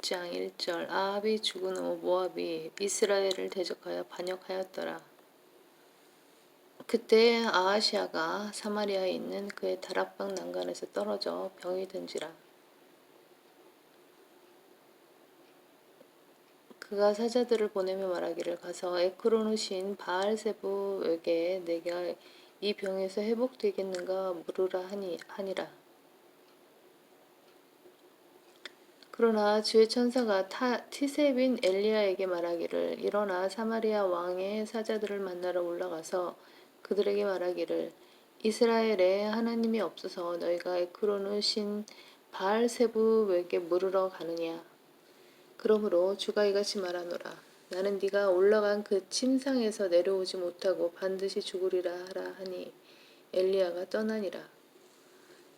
6장 1절 아합이 죽은 후 모압이 이스라엘을 대적하여 반역하였더라. 그때 아하시아가 사마리아에 있는 그의 다락방 난간에서 떨어져 병이 든지라. 그가 사자들을 보내며 말하기를 가서 에크로누 신 바알세부에게 내가 이 병에서 회복되겠는가 물으라 하니 하니라. 그러나 주의 천사가 타, 티세빈 엘리야에게 말하기를 일어나 사마리아 왕의 사자들을 만나러 올라가서 그들에게 말하기를 이스라엘에 하나님이 없어서 너희가 에크로누 신 바알세부에게 물으러 가느냐? 그러므로 주가 이같이 말하노라. 나는 네가 올라간 그 침상에서 내려오지 못하고 반드시 죽으리라 하라 하니 엘리야가 떠나니라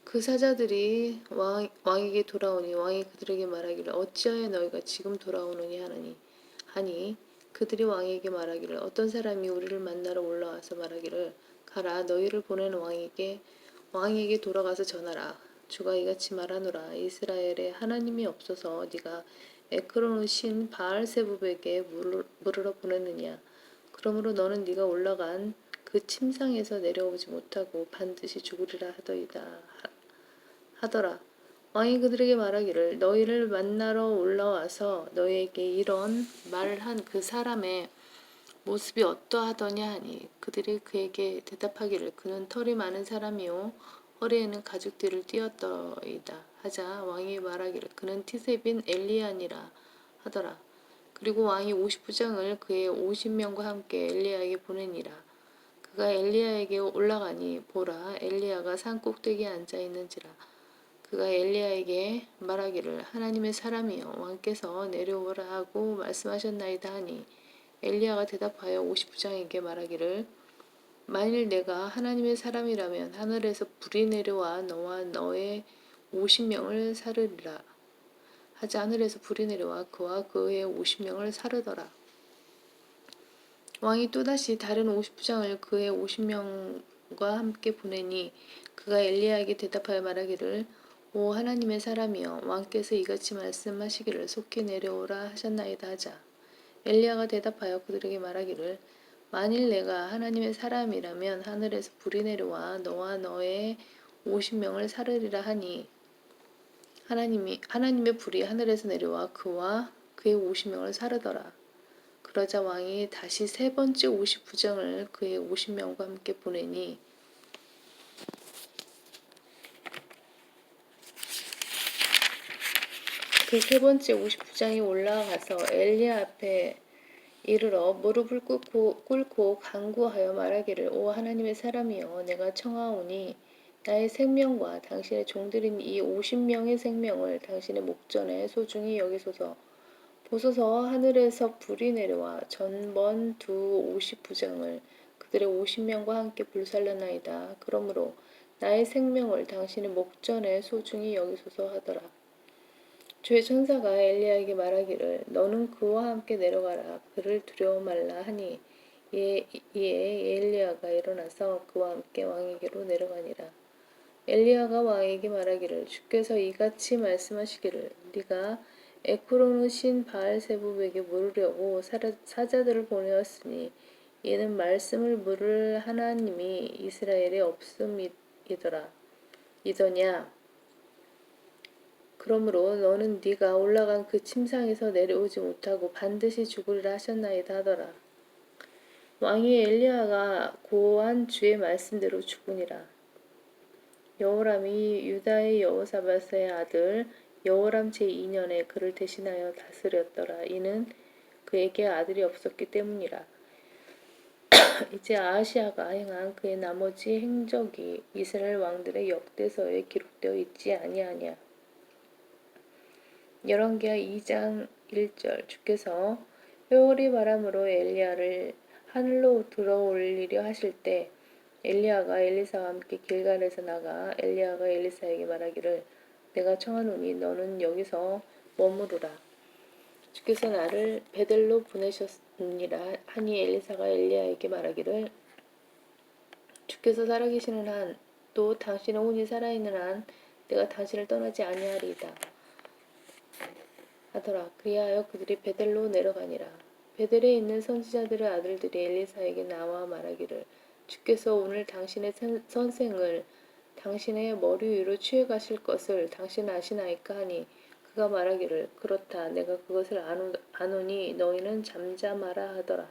그 사자들이 왕, 왕에게 돌아오니 왕이 그들에게 말하기를 어찌하여 너희가 지금 돌아오느니 하느니 하니 그들이 왕에게 말하기를 어떤 사람이 우리를 만나러 올라와서 말하기를 가라 너희를 보내는 왕에게 왕에게 돌아가서 전하라. 주가 이같이 말하노라. 이스라엘에 하나님이 없어서 네가 에크로는 신 바알세부에게 물으러 보냈느냐? 그러므로 너는 네가 올라간 그 침상에서 내려오지 못하고 반드시 죽으리라 하더이다 하더라. 왕이 그들에게 말하기를 너희를 만나러 올라와서 너희에게 이런 말을 한 그 사람의 모습이 어떠하더냐 하니 그들이 그에게 대답하기를 그는 털이 많은 사람이요 허리에는 가죽띠를 띄었더이다 하자 왕이 말하기를 그는 티세빈 엘리야니라 하더라. 그리고 왕이 50부장을 그의 50명과 함께 엘리야에게 보내니라. 그가 엘리야에게 올라가니 보라 엘리야가 산 꼭대기에 앉아 있는지라. 그가 엘리야에게 말하기를 하나님의 사람이여 왕께서 내려오라 하고 말씀하셨나이다 하니 엘리야가 대답하여 오십부장에게 말하기를 만일 내가 하나님의 사람이라면 하늘에서 불이 내려와 너와 너의 오십 명을 사르리라. 하자 하늘에서 불이 내려와 그와 그의 오십 명을 사르더라 왕이 또다시 다른 오십부장을 그의 오십 명과 함께 보내니 그가 엘리야에게 대답하여 말하기를 오 하나님의 사람이여 왕께서 이같이 말씀하시기를 속히 내려오라 하셨나이다 하자. 엘리야가 대답하여 그들에게 말하기를 만일 내가 하나님의 사람이라면 하늘에서 불이 내려와 너와 너의 오십 명을 사르리라 하니 하나님이 하나님의 불이 하늘에서 내려와 그와 그의 오십 명을 사르더라 그러자 왕이 다시 세 번째 오십 부장을 그의 오십 명과 함께 보내니 그 세 번째 오십 부장이 올라가서 엘리야 앞에 이르러 무릎을 꿇고, 꿇고 간구하여 말하기를 오 하나님의 사람이여 내가 청하오니 나의 생명과 당신의 종들인 이 오십 명의 생명을 당신의 목전에 소중히 여기소서 보소서 하늘에서 불이 내려와 전번 두 오십 부장을 그들의 오십 명과 함께 불살라나이다. 그러므로 나의 생명을 당신의 목전에 소중히 여기소서 하더라. 주의 천사가 엘리야에게 말하기를 너는 그와 함께 내려가라. 그를 두려워 말라 하니 이에, 이에 엘리야가 일어나서 그와 함께 왕에게로 내려가니라. 엘리야가 왕에게 말하기를 주께서 이같이 말씀하시기를 네가 에크로누 신 바알세부에게 물으려고 사자들을 보내었으니 이는 말씀을 물을 하나님이 이스라엘에 없음이더라 이더냐 그러므로 너는 네가 올라간 그 침상에서 내려오지 못하고 반드시 죽으리라 하셨나이다 하더라. 왕이 엘리야가 고한 주의 말씀대로 죽으니라. 여호람이 유다의 여호사밧의 아들 여호람 제2년에 그를 대신하여 다스렸더라. 이는 그에게 아들이 없었기 때문이라. 이제 아시아가 행한 그의 나머지 행적이 이스라엘 왕들의 역대서에 기록되어 있지 아니하냐. 열왕기하 2장 1절 주께서 회오리 바람으로 엘리야를 하늘로 들어올리려 하실 때 엘리야가 엘리사와 함께 길갈에서 나가 엘리야가 엘리사에게 말하기를 내가 청하노니 너는 여기서 머무르라 주께서 나를 베델로 보내셨느니라 하니 엘리사가 엘리야에게 말하기를 주께서 살아계시는 한 또 당신의 혼이 살아있는 한 내가 당신을 떠나지 아니하리이다. 하더라. 그리하여 그들이 베델로 내려가니라. 베델에 있는 선지자들의 아들들이 엘리사에게 나와 말하기를 주께서 오늘 당신의 선- 선생을 당신의 머리 위로 취해 가실 것을 당신 아시나이까 하니 그가 말하기를 그렇다 내가 그것을 아노, 아노니 너희는 잠잠하라 하더라.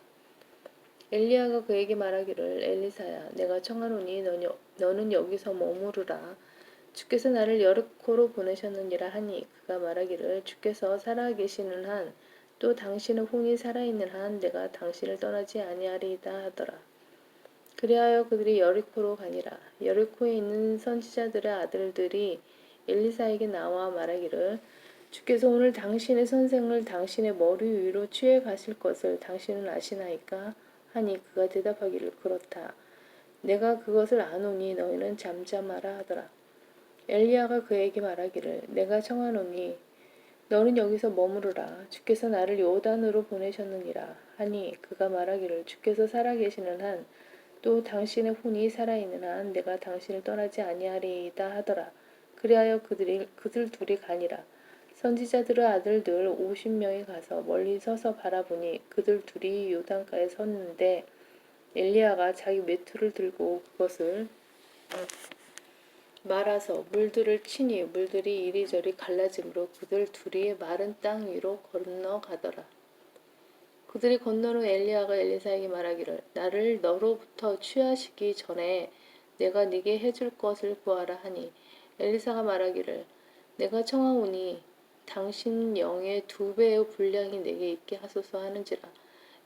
엘리야가 그에게 말하기를 엘리사야 내가 청하노니 너는, 여기서 머무르라 주께서 나를 여리코로 보내셨느니라 하니 그가 말하기를 주께서 살아계시는 한 또 당신의 혼이 살아있는 한 내가 당신을 떠나지 아니하리이다 하더라. 그리하여 그들이 여리코로 가니라. 여리코에 있는 선지자들의 아들들이 엘리사에게 나와 말하기를 주께서 오늘 당신의 선생을 당신의 머리 위로 취해 가실 것을 당신은 아시나이까? 하니 그가 대답하기를 그렇다. 내가 그것을 아노니 너희는 잠잠하라 하더라. 엘리야가 그에게 말하기를 내가 청하노니 너는 여기서 머무르라 주께서 나를 요단으로 보내셨느니라 하니 그가 말하기를 주께서 살아계시는 한 또 당신의 혼이 살아있는 한 내가 당신을 떠나지 아니하리이다 하더라 그리하여 그들이 그들 둘이 가니라 선지자들의 아들들 오십 명이 가서 멀리 서서 바라보니 그들 둘이 요단가에 섰는데 엘리야가 자기 외투를 들고 그것을 말아서 물들을 치니 물들이 이리저리 갈라짐으로 그들 둘이 마른 땅 위로 건너가더라. 그들이 건너는 엘리야가 엘리사에게 말하기를 나를 너로부터 취하시기 전에 내가 네게 해줄 것을 구하라 하니 엘리사가 말하기를 내가 청하오니 당신 영의 두 배의 분량이 내게 있게 하소서 하는지라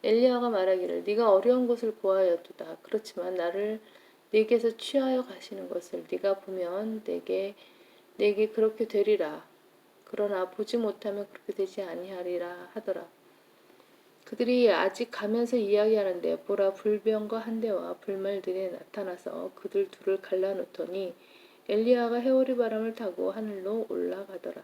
엘리야가 말하기를 네가 어려운 것을 구하였도다 그렇지만 나를 네게서 취하여 가시는 것을 네가 보면 내게 내게 그렇게 되리라. 그러나 보지 못하면 그렇게 되지 아니하리라 하더라. 그들이 아직 가면서 이야기하는데 보라 불병과 한 대와 불말들이 나타나서 그들 둘을 갈라놓더니 엘리야가 해오리 바람을 타고 하늘로 올라가더라.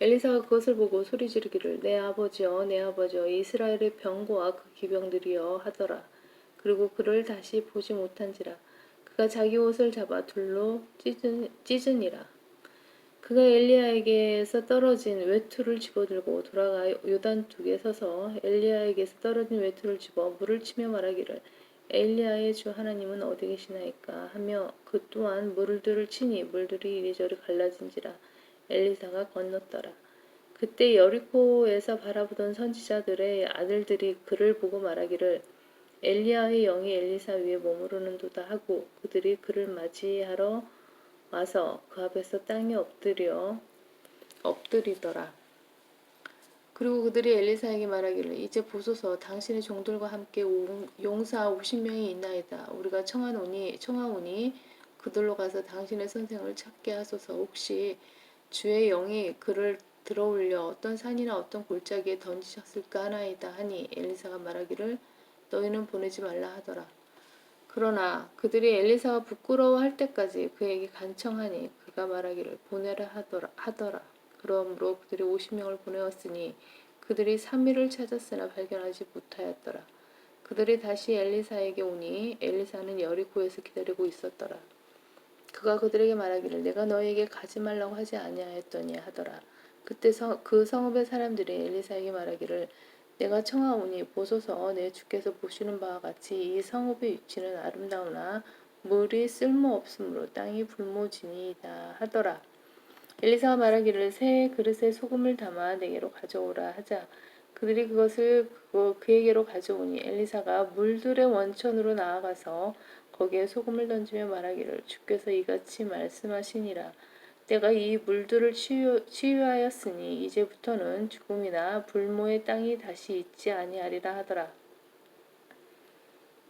엘리사가 그것을 보고 소리 지르기를 내 아버지여 내 아버지여 이스라엘의 병거와 그 기병들이여 하더라. 그리고 그를 다시 보지 못한지라 그가 자기 옷을 잡아 둘로 찢은, 찢으니라 그가 엘리야에게서 떨어진 외투를 집어들고 돌아가 요단 둑에 서서 엘리야에게서 떨어진 외투를 집어 물을 치며 말하기를 엘리야의 주 하나님은 어디 계시나이까 하며 그 또한 물들을 치니 물들이 이리저리 갈라진지라 엘리사가 건넜더라. 그때 여리코에서 바라보던 선지자들의 아들들이 그를 보고 말하기를 엘리야의 영이 엘리사 위에 머무르는도다 하고 그들이 그를 맞이하러 와서 그 앞에서 땅에 엎드려 엎드리더라. 그리고 그들이 엘리사에게 말하기를 이제 보소서 당신의 종들과 함께 용- 용사 50명이 있나이다. 우리가 청하노니 청하오니 그들로 가서 당신의 선생을 찾게 하소서. 혹시 주의 영이 그를 들어올려 어떤 산이나 어떤 골짜기에 던지셨을까 하나이다 하니 엘리사가 말하기를 너희는 보내지 말라 하더라. 그러나 그들이 엘리사가 부끄러워할 때까지 그에게 간청하니 그가 말하기를 보내라 하더라. 하더라. 그러므로 그들이 50명을 보내었으니 그들이 3일을 찾았으나 발견하지 못하였더라. 그들이 다시 엘리사에게 오니 엘리사는 여리고에서 기다리고 있었더라. 그가 그들에게 말하기를 내가 너희에게 가지 말라고 하지 아니하였더니 하더라. 그때 성, 그 성읍의 사람들이 엘리사에게 말하기를 내가 청하오니 보소서. 내 주께서 보시는 바와 같이 이 성읍의 위치는 아름다우나 물이 쓸모없으므로 땅이 불모지니이다 하더라. 엘리사가 말하기를 새 그릇에 소금을 담아 내게로 가져오라 하자. 그들이 그것을 그, 그에게로 가져오니 엘리사가 물들의 원천으로 나아가서 거기에 소금을 던지며 말하기를 주께서 이같이 말씀하시니라 내가 이 물들을 치유, 치유하였으니 이제부터는 죽음이나 불모의 땅이 다시 있지 아니하리라 하더라.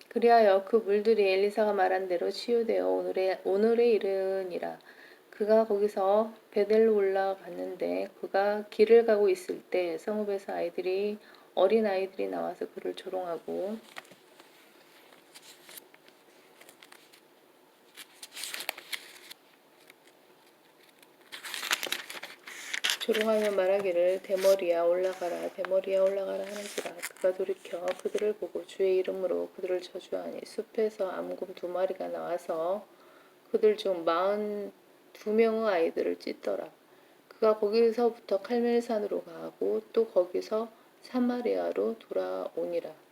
그리하여 그 물들이 엘리사가 말한 대로 치유되어 오늘에 오늘에 이르니라. 그가 거기서 베델로 올라갔는데 그가 길을 가고 있을 때 성읍에서 아이들이 어린 아이들이 나와서 그를 조롱하고 조롱하며 말하기를 대머리야 올라가라 대머리야 올라가라 하는지라 그가 돌이켜 그들을 보고 주의 이름으로 그들을 저주하니 숲에서 암곰 두 마리가 나와서 그들 중 마흔 두 명의 아이들을 찢더라 그가 거기서부터 칼멜산으로 가고 또 거기서 사마리아로 돌아오니라.